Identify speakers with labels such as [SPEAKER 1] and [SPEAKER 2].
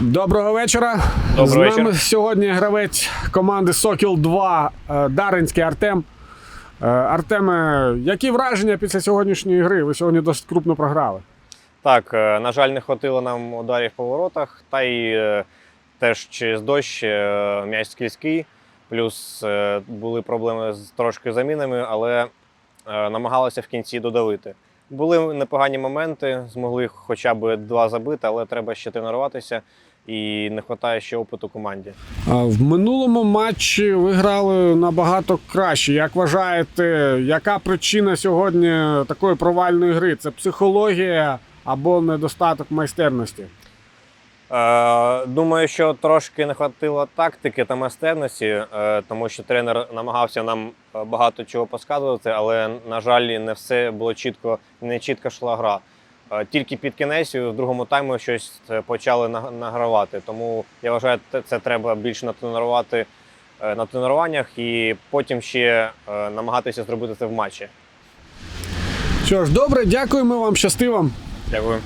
[SPEAKER 1] Доброго вечора.
[SPEAKER 2] Доброго
[SPEAKER 1] З нами
[SPEAKER 2] вечора.
[SPEAKER 1] сьогодні гравець команди Сокіл 2 е, Даринський Артем. Е, Артеме, які враження після сьогоднішньої гри? Ви сьогодні досить крупно програли.
[SPEAKER 2] Так, е, на жаль, не хватило нам ударів по воротах, та й теж через дощ м'яч скільський, плюс були проблеми з трошки замінами, але намагалися в кінці додавити. Були непогані моменти, змогли хоча б два забити, але треба ще тренуватися і не вистачає ще опиту команді.
[SPEAKER 1] В минулому матчі ви грали набагато краще. Як вважаєте, яка причина сьогодні такої провальної гри? Це психологія або недостаток майстерності?
[SPEAKER 2] Е, Думаю, що трошки не хватило тактики та майстерності, е, тому що тренер намагався нам е, багато чого посказувати, але, на жаль, не все було чітко, не чітко йшла гра. Тільки під кінець в другому таймі щось почали награвати. Тому я вважаю, це треба більше натренувати на тренуваннях і потім ще намагатися зробити це в матчі.
[SPEAKER 1] Що ж, добре, дякуємо вам, щасти вам.
[SPEAKER 2] Дякую.